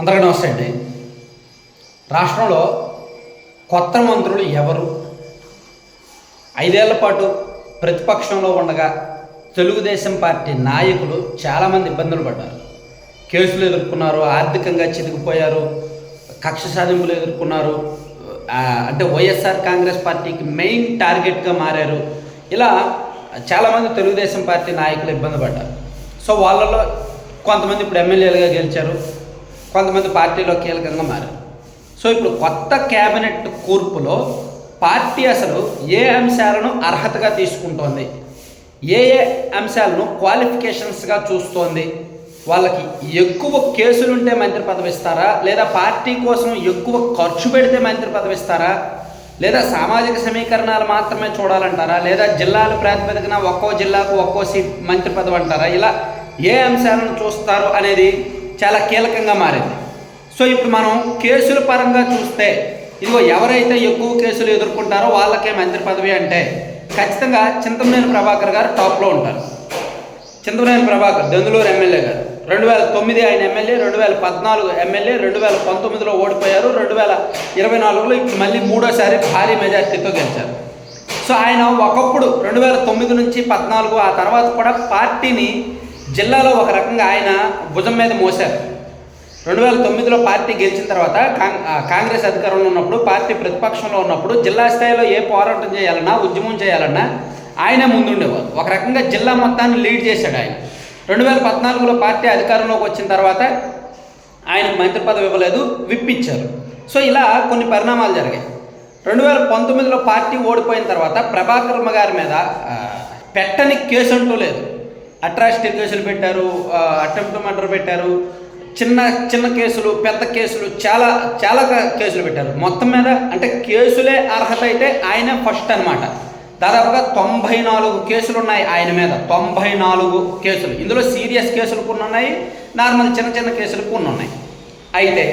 అందరికీ నమస్తే అండి. రాష్ట్రంలో కొత్త మంత్రులు ఎవరు? ఐదేళ్ళ పాటు ప్రతిపక్షంలో ఉండగా తెలుగుదేశం పార్టీ నాయకులు చాలామంది ఇబ్బందులు పడ్డారు. కేసులు ఎదుర్కొన్నారు ఆర్థికంగా చితికిపోయారు కక్ష సాధింపులు ఎదుర్కొన్నారు. అంటే వైఎస్ఆర్ కాంగ్రెస్ పార్టీకి మెయిన్ టార్గెట్గా మారారు. ఇలా చాలామంది తెలుగుదేశం పార్టీ నాయకులు ఇబ్బంది పడ్డారు. సో వాళ్ళలో కొంతమంది ఇప్పుడు ఎమ్మెల్యేలుగా గెలిచారు. కొంతమంది పార్టీలో కీలకంగా మారారు. సో ఇప్పుడు కొత్త క్యాబినెట్ కూర్పులో పార్టీ అసలు ఏ అంశాలను అర్హతగా తీసుకుంటోంది? ఏ ఏ అంశాలను క్వాలిఫికేషన్స్గా చూస్తోంది? వాళ్ళకి ఎక్కువ కేసులుంటే మంత్రి పదవి ఇస్తారా? లేదా పార్టీ కోసం ఎక్కువ ఖర్చు పెడితే మంత్రి పదవి ఇస్తారా? లేదా సామాజిక సమీకరణాలు మాత్రమే చూడాలంటారా? లేదా జిల్లాల ప్రాతిపదికన ఒక్కో జిల్లాకు ఒక్కో సీట్ మంత్రి పదవి అంటారా? ఇలా ఏ అంశాలను చూస్తారు అనేది చాలా కీలకంగా మారింది. సో ఇప్పుడు మనం కేసుల పరంగా చూస్తే ఇదిగో ఎవరైతే ఎక్కువ కేసులు ఎదుర్కొంటారో వాళ్ళకే మంత్రి పదవి అంటే ఖచ్చితంగా చింతమనేని ప్రభాకర్ గారు టాప్లో ఉంటారు. చింతమనేని ప్రభాకర్ దెందులూరు ఎమ్మెల్యే గారు. రెండు వేల తొమ్మిది ఆయన ఎమ్మెల్యే రెండు వేల పద్నాలుగు ఎమ్మెల్యే రెండు వేల పంతొమ్మిదిలో ఓడిపోయారు రెండు వేల ఇరవై నాలుగులో ఇప్పుడు మళ్ళీ మూడోసారి భారీ మెజార్టీతో గెలిచారు. సో ఆయన ఒకప్పుడు రెండు వేల తొమ్మిది నుంచి పద్నాలుగు ఆ తర్వాత కూడా పార్టీని జిల్లాలో ఒక రకంగా ఆయన భుజం మీద మోశారు. రెండు వేల తొమ్మిదిలో పార్టీ గెలిచిన తర్వాత కాంగ్రెస్ అధికారంలో ఉన్నప్పుడు పార్టీ ప్రతిపక్షంలో ఉన్నప్పుడు జిల్లా స్థాయిలో ఏ పోరాటం చేయాలన్నా ఉద్యమం చేయాలన్నా ఆయనే ముందుండేవారు. ఒక రకంగా జిల్లా మొత్తాన్ని లీడ్ చేశాడు ఆయన. రెండు వేల పద్నాలుగులో పార్టీ అధికారంలోకి వచ్చిన తర్వాత ఆయనకు మంత్రి పదవి ఇవ్వలేదు విప్పించారు. సో ఇలా కొన్ని పరిణామాలు జరిగాయి. రెండు వేల పంతొమ్మిదిలో పార్టీ ఓడిపోయిన తర్వాత ప్రభాకర్మ గారి మీద పెట్టని కేసు అంటూ లేదు. అట్రాసిటీ కేసులు పెట్టారు అటెంప్ట్ మర్డర్ పెట్టారు. చిన్న చిన్న కేసులు పెద్ద కేసులు చాలా చాలా కేసులు పెట్టారు. మొత్తం మీద అంటే కేసులే అర్హత అయితే ఆయనే ఫస్ట్ అన్నమాట. దాదాపుగా తొంభై నాలుగు కేసులు ఉన్నాయి ఆయన మీద. తొంభై నాలుగు కేసులు. ఇందులో సీరియస్ కేసులు కొన్ని ఉన్నాయి నార్మల్ చిన్న చిన్న కేసులు కొన్ని ఉన్నాయి అయితే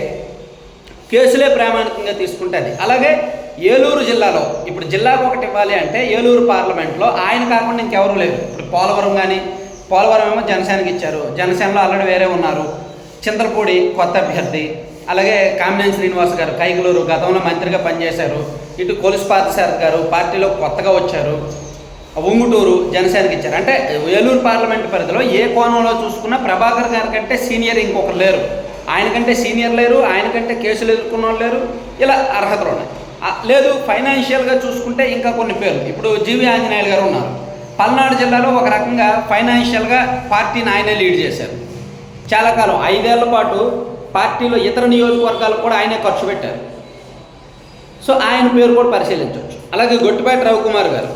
కేసులే ప్రామాణికంగా తీసుకుంటే అది. అలాగే ఏలూరు జిల్లాలో ఇప్పుడు జిల్లాకు ఒకటి ఇవ్వాలి అంటే ఏలూరు పార్లమెంట్లో ఆయన కాకుండా ఇంకెవరు లేరు. ఇప్పుడు పోలవరం కానీ పోలవరం ఏమో జనసేనకి ఇచ్చారు. జనసేనలో ఆల్రెడీ వేరే ఉన్నారు. చింతలపూడి కొత్త అభ్యర్థి. అలాగే కామినేని శ్రీనివాస్ గారు కైగలూరు గతంలో మంత్రిగా పనిచేశారు. ఇటు కొలుసుపాత సార్ గారు పార్టీలో కొత్తగా వచ్చారు. ఉంగుటూరు జనసేనకి ఇచ్చారు. అంటే ఏలూరు పార్లమెంట్ పరిధిలో ఏ కోణంలో చూసుకున్నా ప్రభాకర్ గారి కంటే సీనియర్ ఇంకొకరు లేరు. ఆయనకంటే సీనియర్ లేరు ఆయనకంటే కేసులు ఎదుర్కొన్న వాళ్ళు లేరు. ఇలా అర్హతలు ఉన్నాయి. లేదు ఫైనాన్షియల్గా చూసుకుంటే ఇంకా కొన్ని పేర్లు. ఇప్పుడు జీవి ఆంజనేయులు గారు ఉన్నారు. పల్నాడు జిల్లాలో ఒక రకంగా ఫైనాన్షియల్గా పార్టీని ఆయనే లీడ్ చేశారు. చాలా కాలం ఐదేళ్ళ పాటు పార్టీలో ఇతర నియోజకవర్గాలకు కూడా ఆయనే ఖర్చు పెట్టారు. సో ఆయన పేరు కూడా పరిశీలించవచ్చు. అలాగే గొట్టిపాటి రవికుమార్ గారు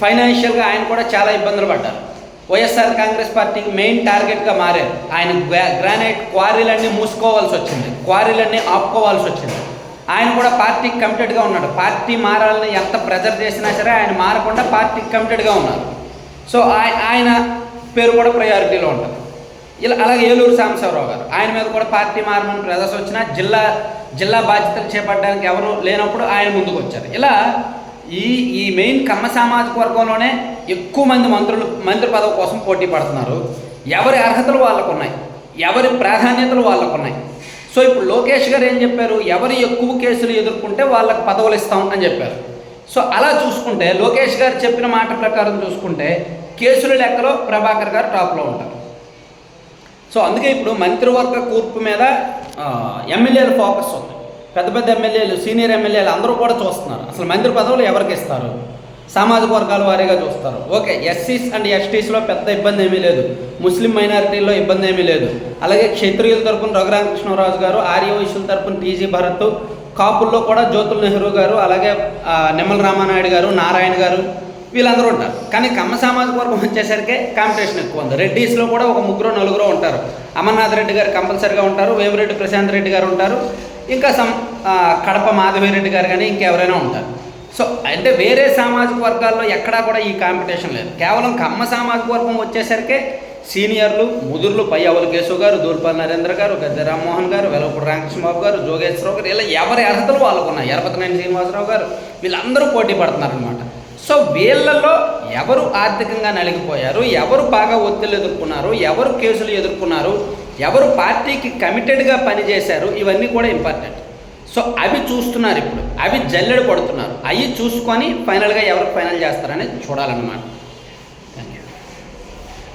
ఫైనాన్షియల్గా ఆయన కూడా చాలా ఇబ్బందులు పడ్డారు. వైఎస్ఆర్ కాంగ్రెస్ పార్టీకి మెయిన్ టార్గెట్గా మారారు. ఆయన గ్రా- గ్రానైట్ క్వారీలన్నీ మూసుకోవాల్సి వచ్చింది. క్వారీలన్నీ ఆపుకోవాల్సి వచ్చింది. ఆయన కూడా పార్టీకి కమిటెడ్గా ఉన్నాడు. పార్టీ మారాలని ఎంత ప్రెజర్ చేసినా సరే ఆయన మారకుండా పార్టీకి కమిటెడ్గా ఉన్నారు. సో ఆయ- ఆయన పేరు కూడా ప్రయారిటీలో ఉంటుంది. ఇలా అలాగే ఏలూరు సాంబశివరావు గారు. ఆయన మీద కూడా పార్టీ మారమని ప్రదర్శన వచ్చినా జిల్లా జిల్లా బాధ్యతలు చేపట్టడానికి ఎవరు లేనప్పుడు ఆయన ముందుకు వచ్చారు. ఇలా ఈ ఈ మెయిన్ కమ్మ సామాజిక వర్గంలోనే ఎక్కువ మంది మంత్రులు మంత్రి పదవి కోసం పోటీ పడుతున్నారు. ఎవరి అర్హతలు వాళ్ళకు ఉన్నాయి. ఎవరి ప్రాధాన్యతలు వాళ్ళకు ఉన్నాయి. సో ఇప్పుడు లోకేష్ గారు ఏం చెప్పారు? ఎవరు ఎక్కువ కేసులు ఎదుర్కొంటే వాళ్ళకి పదవులు ఇస్తాం అని చెప్పారు. సో అలా చూసుకుంటే లోకేష్ గారు చెప్పిన మాట ప్రకారం చూసుకుంటే కేసుల లెక్కలో ప్రభాకర్ గారు టాప్లో ఉంటారు. సో అందుకే ఇప్పుడు మంత్రివర్గ కూర్పు మీద ఎమ్మెల్యేల ఫోకస్ ఉంది. పెద్ద పెద్ద ఎమ్మెల్యేలు సీనియర్ ఎమ్మెల్యేలు అందరూ కూడా చూస్తున్నారు. అసలు మంత్రి పదవులు ఎవరికి ఇస్తారు? సామాజిక వర్గాల వారీగా చూస్తారు. ఓకే ఎస్సీస్ అండ్ ఎస్టీస్లో పెద్ద ఇబ్బంది ఏమీ లేదు. ముస్లిం మైనారిటీల్లో ఇబ్బంది ఏమీ లేదు. అలాగే క్షత్రియుల తరపున రఘురామకృష్ణరాజు గారు ఆర్యవైశ్యుల తరపున టీజీ భరత్ కాపుల్లో కూడా జ్యోతుల్ నెహ్రూ గారు అలాగే నిమ్మల రామానాయుడు గారు నారాయణ గారు వీళ్ళందరూ ఉంటారు. కానీ కమ్మ సామాజిక వర్గం వచ్చేసరికి కాంపిటీషన్ ఎక్కువ ఉంది. రెడ్డీస్లో కూడా ఒక ముగ్గురు నలుగురు ఉంటారు. అమర్నాథ్ రెడ్డి గారు కంపల్సరిగా ఉంటారు. వేమిరెడ్డి ప్రశాంత్ రెడ్డి గారు ఉంటారు. ఇంకా సం కడప మాధవిరెడ్డి గారు కానీ ఇంకెవరైనా ఉంటారు. సో అంటే వేరే సామాజిక వర్గాల్లో ఎక్కడా కూడా ఈ కాంపిటీషన్ లేదు. కేవలం కమ్మ సామాజిక వర్గం వచ్చేసరికి సీనియర్లు ముదుర్లు పై అవల కేశవ్ గారు దూర్పాల్ నరేంద్ర గారు గద్దె రామ్మోహన్ గారు వెలపూడి రామకృష్ణబాబు గారు జోగేశ్వరరావు గారు ఇలా ఎవరి అర్హతలు వాళ్ళకు ఉన్నాయి ఎరపతినేని శ్రీనివాసరావు గారు వీళ్ళందరూ పోటీ పడుతున్నారనమాట సో వీళ్ళల్లో ఎవరు ఆర్థికంగా నలిగిపోయారు? ఎవరు బాగా ఒత్తిళ్ళు ఎదుర్కొన్నారు? ఎవరు కేసులు ఎదుర్కొన్నారు? ఎవరు పార్టీకి కమిటెడ్గా పనిచేశారు? ఇవన్నీ కూడా ఇంపార్టెంట్. సో అవి చూస్తున్నారు ఇప్పుడు. అవి జల్లెడ పడుతున్నారు. అవి చూసుకొని ఫైనల్గా ఎవరు ఫైనల్ చేస్తారని చూడాలన్నమాట.